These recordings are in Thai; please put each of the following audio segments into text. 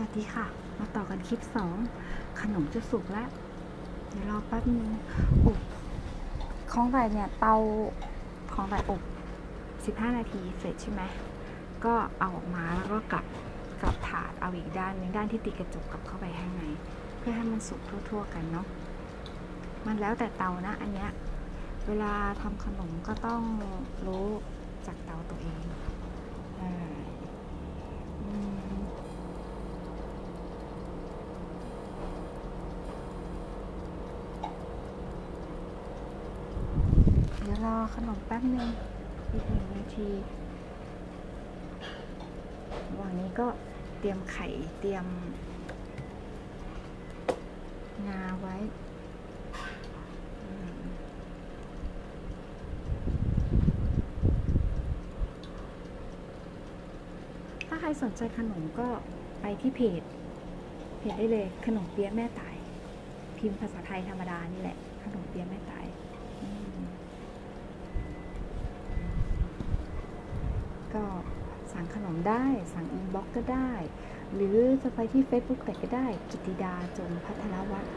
วัสดีค่ะ มาต่อกันคลิปสองขนมจะสุกแล้ว เดี๋ยวรอแป๊บนึงอบของใบเนี่ยเตาของใบอบ 15 นาทีเสร็จใช่ไหมก็เอาออกมาแล้วก็กลับกลับถาดเอาอีกด้านหนึงด้านที่ติดกระจกกลับเข้าไปข้างในเพื่อให้มันสุกทั่ว ๆ กันเนาะมันแล้วแต่เตานะ อันเนี้ยเวลาทำขนมก็ต้องรู้จากเตาตัวเองอ่าอืม เดี๋ยวรอ ขนมแป๊บนึงอีกหนึ่งนาทีระหว่างนี้ก็เตรียมไข่เตรียม งาไว้ถ้าใครสนใจขนมก็ไปที่เพจ เพจได้เลยขนมเปี๊ยะแม่ตาย พิมพ์ภาษาไทยธรรมดานี่แหละ ขนมเปี๊ยะแม่ตายอืม ก็สั่ง ขนมได้ สั่งอินบ็อกก็ได้ หรือจะไปที่ Facebook แต่ก็ได้ กิติดาจงพัฒนวัฒน์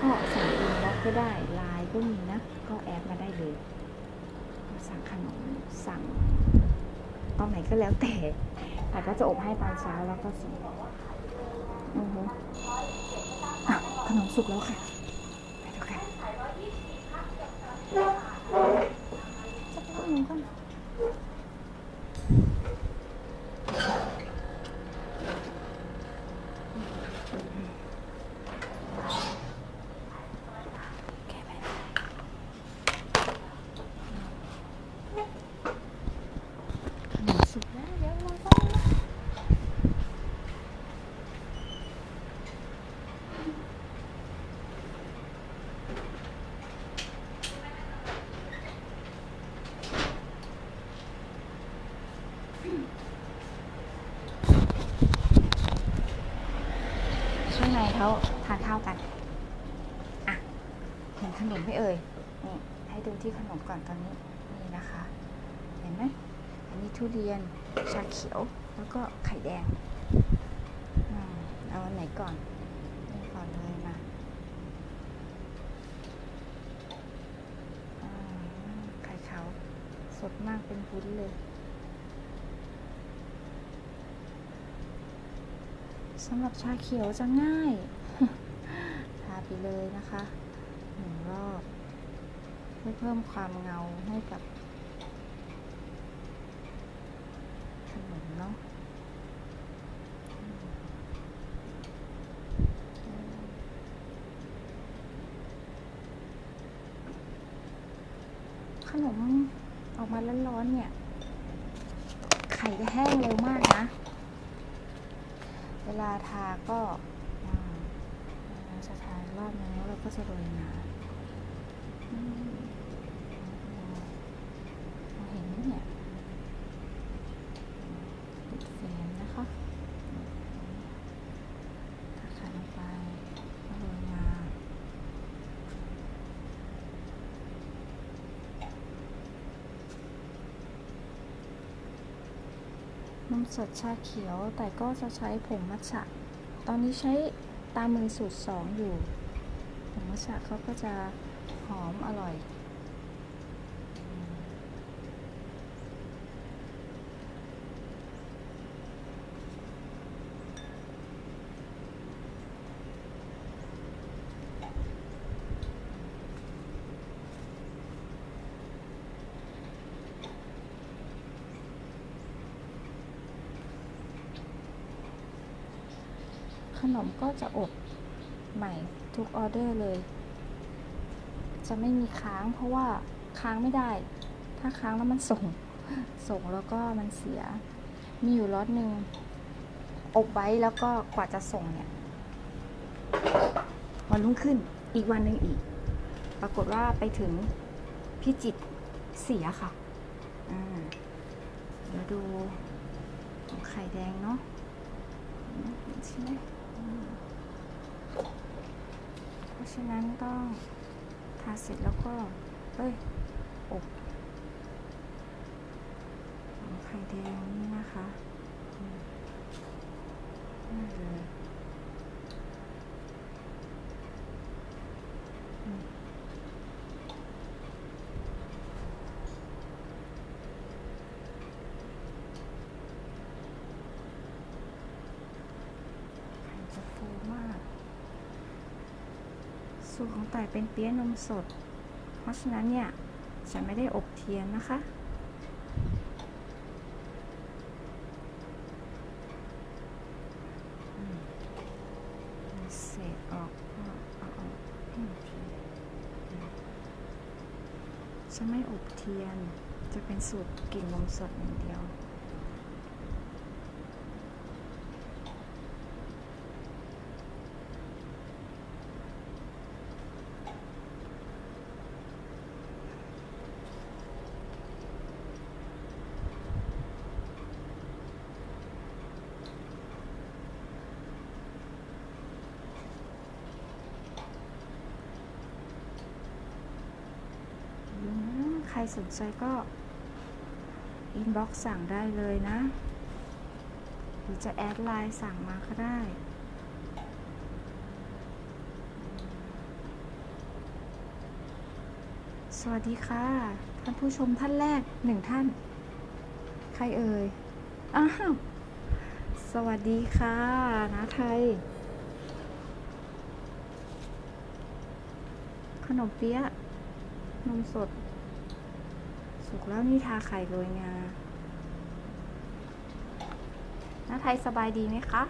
ก็สั่งอินบ็อกก็ได้ไลน์ก็มีนะ ก็แอดมาได้เลย สั่งขนมสั่งตอนไหนก็แล้วแต่ แต่ก็จะอบให้ตอนเช้าแล้วก็ส่งอือฮึขนมสุกแล้วค่ะไปดูกันจะไปขนมก่อน แกะไปขนมสุกแล้วเดี๋ยวเราก็ ข้าทานข้าวกันอะเห็นขนมไหม่เอ่ยนี่ให้ดูที่ขนมก่อนตอนนี้นี่นะคะ เห็นไหมอันนี้ทุเรียนชาเขียวแล้วก็ไข่แดงเอาอันไหนก่อนนี่ก่อนเลยมาอ่าไข่ขาวสดมากเป็นพุ้นเลยสำหรับชาเขียวจะง่าย ไปเลยนะคะหนึ่งรอบเพื่อเพิ่มความเงาให้กับขนมเนาะขนมออกมาร้อนๆเนี่ย ไข่จะแห้งเร็วมากนะ เวลาทาก็ รอบแล้วเราก็จะโรยงาเห็นไหมเนี่ยติดเฟรมนะคะทาไข่ลงไปแล้วโรยงาน้ำสดชาเขียวแต่ก็จะใช้ผงมัทฉะตอนนี้ใช้ตามมือสูตรสองอยู่ มัทฉะเขาก็จะหอมอร่อยขนมก็จะอบใหม่ ทุกออเดอร์เลย จะไม่มีค้างเพราะว่าค้างไม่ได้ ถ้าค้างแล้วมันส่ง ส่งแล้วก็มันเสีย มีอยู่ล็อตหนึ่งอบไว้แล้วก็กว่าจะส่งเนี่ย วันรุ่งขึ้นอีกวันหนึ่งอีก ปรากฏว่าไปถึงพี่จิตเสียค่ะเดี๋ยวดูของไข่แดงเนาะใช่ไหม ราะฉะนั้นต้องทาเสร็จแล้วก็ เอ้ยอบของไข่แดงนี่นะคะอืมนี่เลย สูตรของต่เป็นเปี๊ยะนมสด เพราะฉะนั้นเนี่ยฉันไม่ได้อบเทียนนะคะ เศษออกก็เอาออกให้หมดเลยอืมจะไม่อบเทียน จะเป็นสูตรกลิ่นนมสดอย่างเดียว อืมใครสนใจก็อินบ็อกซ์สั่งได้เลยนะ หรือจะแอดไลน์สั่งมาก็ได้ สวัสดีค่ะ ท่านผู้ชมท่านแรกหนึ่งท่าน ใครเอ่ย อ้าว สวัสดีค่ะนะไทย ขนมเปี๊ยะนมสด สุกแล้วนี่ทาไข่โรยงาน้าไทยสบายดีไหมคะ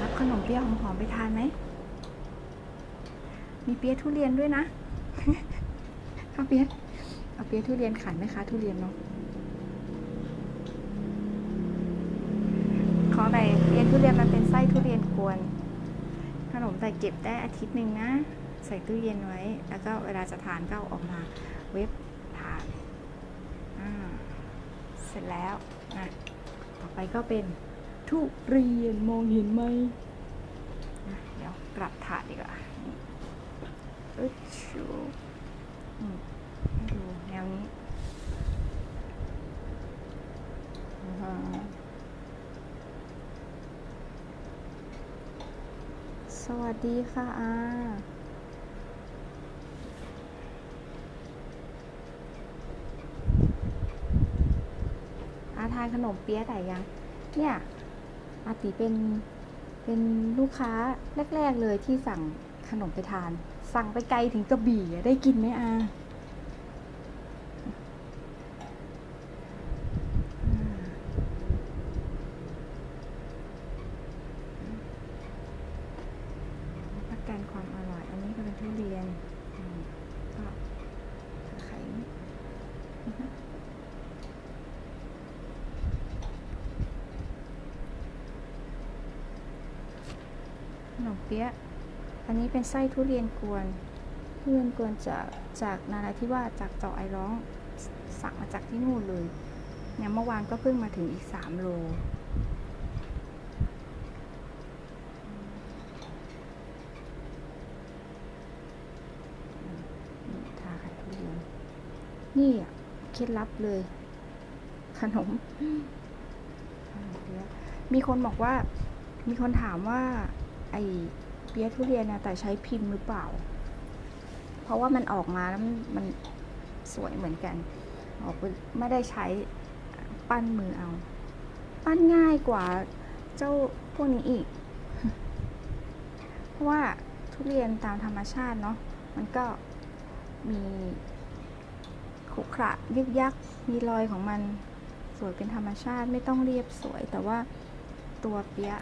รับขนมเปี๊ยะหอมๆไปทานไหม มีเปี๊ยะทุเรียนด้วยนะเอาเปี๊ยะเอาเปี๊ยะทุเรียนขายไหมคะ ทุเรียนเนาะของแต่เรียน ทุเรียนมันเป็นไส้ทุเรียนกวน ขนมแต่เก็บได้อาทิตย์หนึ่งนะ ใส่ตู้เย็นไว้ แล้วก็เวลาจะทานก็เอาออกมาเว็บทานอ่าเสร็จแล้วนะต่อไปก็เป็นทุเรียนมองเห็นไหมเดี๋ยวกลับถาดดีกว่านี่อึดชูอืมให้ดูแนวนี้อือฮะ ส วัสดีค่ะอาอาทานขนมเปี๊ยะแต่ยัง เนี่ยอาติเป็นเป็นลูกค้าแรก ๆ เลยที่สั่งขนมไปทาน สั่งไปไกลถึงกระบี่ได้กินไหมอาอ่า ประกันความอร่อย อันนี้ก็เป็นทุเรียนอืมก็ไข่นี่อือฮึ ขนมเปี๊ยะ อันนี้เป็นไส้ทุเรียนกวน ทุเรียนกวนจากจากนาราธิวาสจากเจาะไอร้อง สั่งมาจากที่นู่นเลย เนี่ยเมื่อวานก็เพิ่งมาถึงอีกสามโล ทาไข่ทุเรียน นี่อะเคล็ดลับเลย ขนม มีคนบอกว่า มีคนถามว่า ไอ้เปี๊ยะทุเรียนนะแต่ใช้พิมพ์หรือเปล่า เพราะว่ามันออกมาแล้วมันสวยเหมือนกัน ออกไม่ได้ใช้ปั้นมือเอา ปั้นง่ายกว่าเจ้าพวกนี้อีก เพราะว่าทุเรียนตามธรรมชาติเนาะมันก็มีขรุขระยึกยักมีรอยของมันสวยเป็นธรรมชาติไม่ต้องเรียบสวยแต่ว่าตัวเปี๊ยะ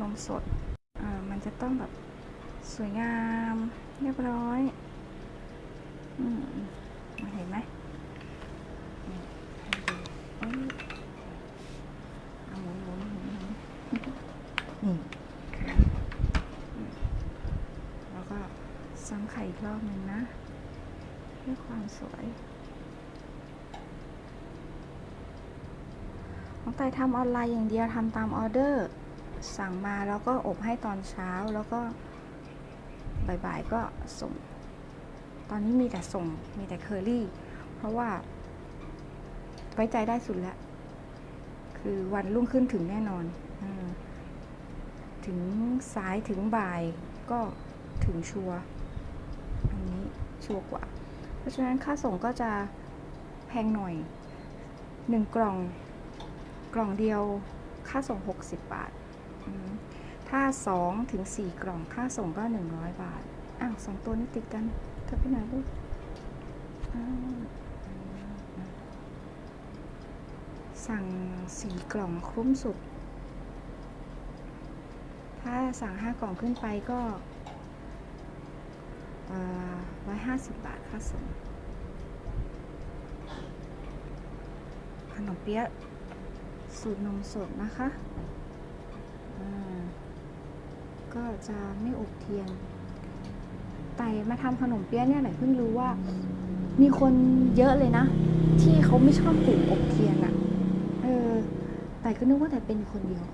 นมสด มันจะต้องแบบสวยงามเรียบร้อยอืมเห็นไหมเอาหมุนหมุนหมุนนี่แล้วก็ซ้ำไข่อีกรอบหนึ่งนะเพื่อความสวยของไตทำออนไลน์อย่างเดียวทำตามออเดอร์ สั่งมาแล้วก็อบให้ตอนเช้าแล้วก็บ่ายๆก็ส่ง ตอนนี้มีแต่ส่งมีแต่เคอรี่ เพราะว่าไว้ใจได้สุดแล้ว คือวันรุ่งขึ้นถึงแน่นอนอถึงสายถึงบ่ายก็ถึงชัวอันนี้ชัวกว่า เพราะฉะนั้นค่าส่งก็จะแพงหน่อยหนึ่งกล่องกล่องเดียวค่าส่ง 60 บาท ถ้า2ถึง4กล่องค่าส่งก็ 100 บาท อ้าวสองตัวนี้ติดกันเธอไปไหนลูกสั่งสี่กล่องคุ้มสุด ถ้าสั่งห้ากล่องขึ้นไปก็ร้อยห้าสิบบาทค่าส่ง ขนมเปี๊ยะสูตรนมสดนะคะ ก็จะไม่อบเทียน แต่มาทำขนมเปี๊ยะเนี่ยไหนเพิ่งรู้ว่า มีคนเยอะเลยนะ ที่เขาไม่ชอบกลิ่นอบเทียนอะ่ะเออ แต่ก็นึกว่าแต่เป็นคนเดียว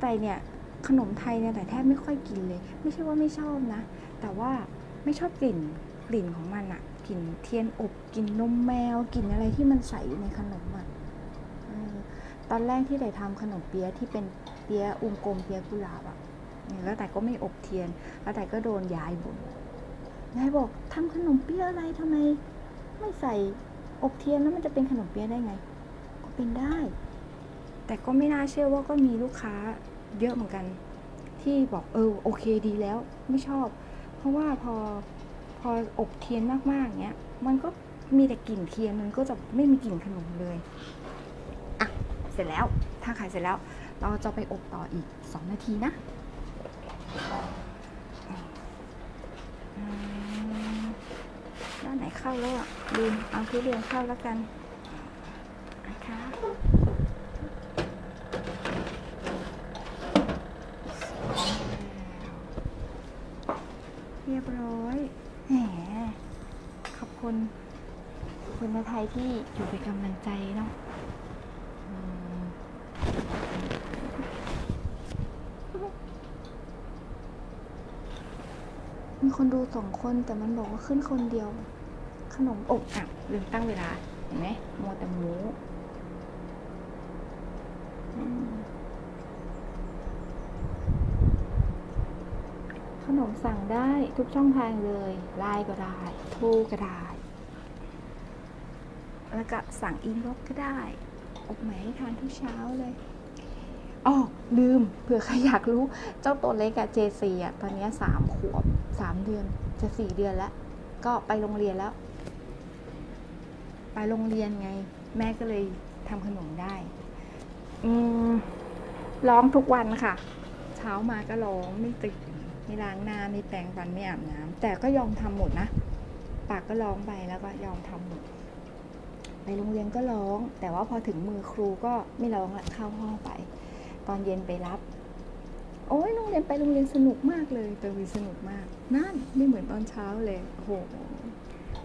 แต่เนี่ยขนมไทยเนี่ยแต่แทบไม่ค่อยกินเลย ไม่ใช่ว่าไม่ชอบนะ แต่ว่าไม่ชอบกลิ่นกลิ่นของมันอะกลิ่นเทียนอบกลิ่นนมแมวกลิ่นอะไรที่มันใส่อยู่ในขนมอะเออ ตอนแรกที่ได้ทำขนมเปี๊ยะที่เป็นเปี๊ยะวงกลมเปี๊ยะกุหลาบอะแล้วแต่ก็ไม่อบเทียน แล้วแต่ก็โดนยายบ่นยายบอกทำขนมเปี๊ยะอะไรทำไม ไม่ใส่อบเทียนแล้วมันจะเป็นขนมเปี๊ยะได้ไง ก็เป็นได้ แต่ก็ไม่น่าเชื่อว่าก็มีลูกค้าเยอะเหมือนกัน ที่บอกเออโอเคดีแล้วไม่ชอบ เพราะว่าพอพออบเทียนมากๆเนี้ยมันก็มีแต่กลิ่นเทียนมันก็จะไม่มีกลิ่นขนมเลย เสร็จแล้ว ถ้าขายเสร็จแล้ว เราจะไปอบต่ออีก 2 นาทีนะด้านไหนเข้าแล้วอะลืมเอาทุเรียนเข้าแล้วกันนะคะเรียบร้อยแหมขอบคุณ คุณนาไทยที่อยู่เป็นกำลังใจเนาะอืม มี คนดูสองคนแต่มันบอกว่าขึ้นคนเดียว ขนมอบอะลืมตั้งเวลา เห็นไหมมัวแต่หมูขนมสั่งได้ทุกช่องทางเลยไลน์ก็ได้โทรก็ได้ แล้วก็สั่งอินบ็อกก็ได้ อบไหมทานทุกเช้าเลยอ๋อลืมเผื่อใครอยากรู้เจ้าตัวเล็กอะเจซีอะตอนนี้สามขวบ สามเดือนจะสี่เดือนแล้ว ก็ไปโรงเรียนแล้ว ไปโรงเรียนไง แม่ก็เลยทำขนมได้ อืมร้องทุกวันค่ะ เช้ามาก็ร้องไม่ตื่นไม่ล้างหน้าไม่แปรงฟันไม่อาบน้ำแต่ก็ยอมทำหมดนะปากก็ร้องไปแล้วก็ยอมทำหมดไปโรงเรียนก็ร้อง แต่ว่าพอถึงมือครูก็ไม่ร้องละเข้าห้องไป ตอนเย็นไปรับ โอ้ยโรงเรียนไปโรงเรียนสนุกมากเลยเตวีสนุกมาก นั่นไม่เหมือนตอนเช้าเลยโอ้โห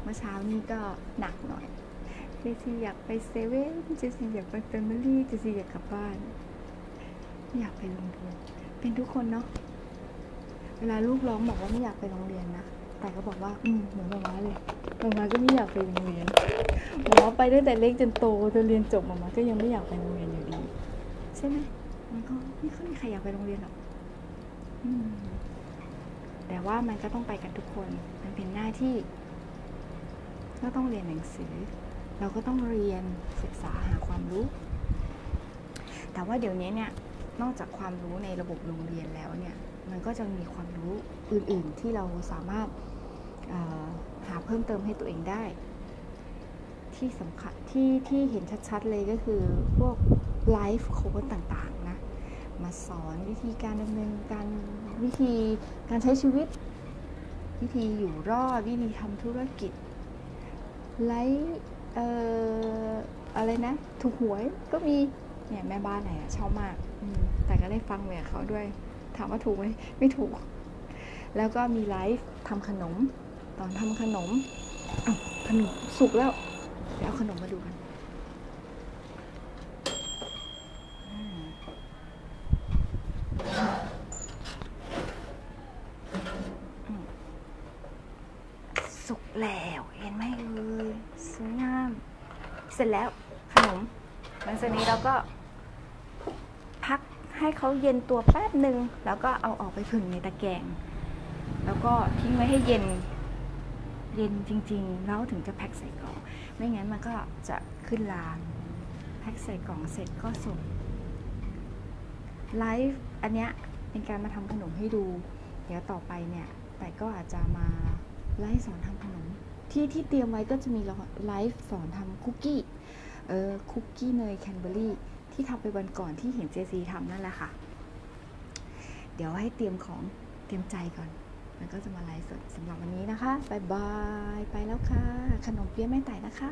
เมื่อเช้านี้ก็หนักหน่อยเจซีอยากไปเซเว่นเจซีอยากไปเฟมิลี่เจซีอยากกลับบ้านไม่อยากไปโรงเรียนเป็นทุกคนเนาะเวลาลูกร้องบอกว่าไม่อยากไปโรงเรียนนะแต่ก็บอกว่าอืมเหมือนมาม่าเลยมาม่าก็ไม่อยากไปโรงเรียนหมอไปตั้งแต่เล็กจนโตจนเรียนจบมาม่าก็ยังไม่อยากไปโรงเรียนอยู่ดีใช่ไหมมันก็ไม่ค่อยมีใครอยากไปโรงเรียนหรอก แต่ว่ามันก็ต้องไปกันทุกคน มันเป็นหน้าที่ก็ต้องเรียนหนังสือ เราก็ต้องเรียนศึกษาหาความรู้ แต่ว่าเดี๋ยวนี้เนี่ย นอกจากความรู้ในระบบโรงเรียนแล้วเนี่ย มันก็จะมีความรู้อื่น ๆ ที่เราสามารถหาเพิ่มเติมให้ตัวเองได้ ที่สำคัญที่ที่เห็นชัด ๆ เลยก็คือพวกไลฟ์โค้ดต่างๆ มาสอนวิธีการดำเนินการวิธีการใช้ชีวิต วิธีอยู่รอด วิธีทำธุรกิจไลฟ์เอ่ออะไรนะ ถูกหวยก็มีเนี่ยแม่บ้านไหนอะชอบมากมแต่ก็ได้ฟังเหมือนเขาด้วย ถามว่าถูกไหมไม่ถูก แล้วก็มีไลฟ์ทำขนม ตอนทำขนมอ้าวขนมสุกแล้วเดี๋ยวเอาขนมมาดูกันอืมอืมสุกแล้วเห็นไหมเอ่ยสวยงาม เสร็จแล้วขนมหลังจากนี้เราก็ พักให้เขาเย็นตัวแป๊บหนึ่งแล้วก็เอาออกไปผึ่งในตะแกรงแล้วก็ทิ้งไว้ให้เย็นเย็นจริง ๆ แล้วถึงจะแพ็คใส่กล่อง ไม่งั้นมันก็จะขึ้นลามแพ็คใส่กล่องเสร็จก็ส่งไลฟ์อันเนี้ยเป็นการมาทำขนมให้ดู เดี๋ยวต่อไปเนี่ย แต่ก็อาจจะมาไลฟ์สอนทำขนม ที่ที่เตรียมไว้ก็จะมีไลฟ์สอนทำคุกกี้เออคุกกี้เนยแคนเบอรี่ที่ทำไปวันก่อนที่เห็นเจซีทำนั่นแหละค่ะ เดี๋ยวให้เตรียมของเตรียมใจก่อน มันก็จะมาไลฟ์สดสำหรับวันนี้นะคะบายบาย ไปแล้วค่ะ ขนมเปี๊ยะแม่ไต่นะคะ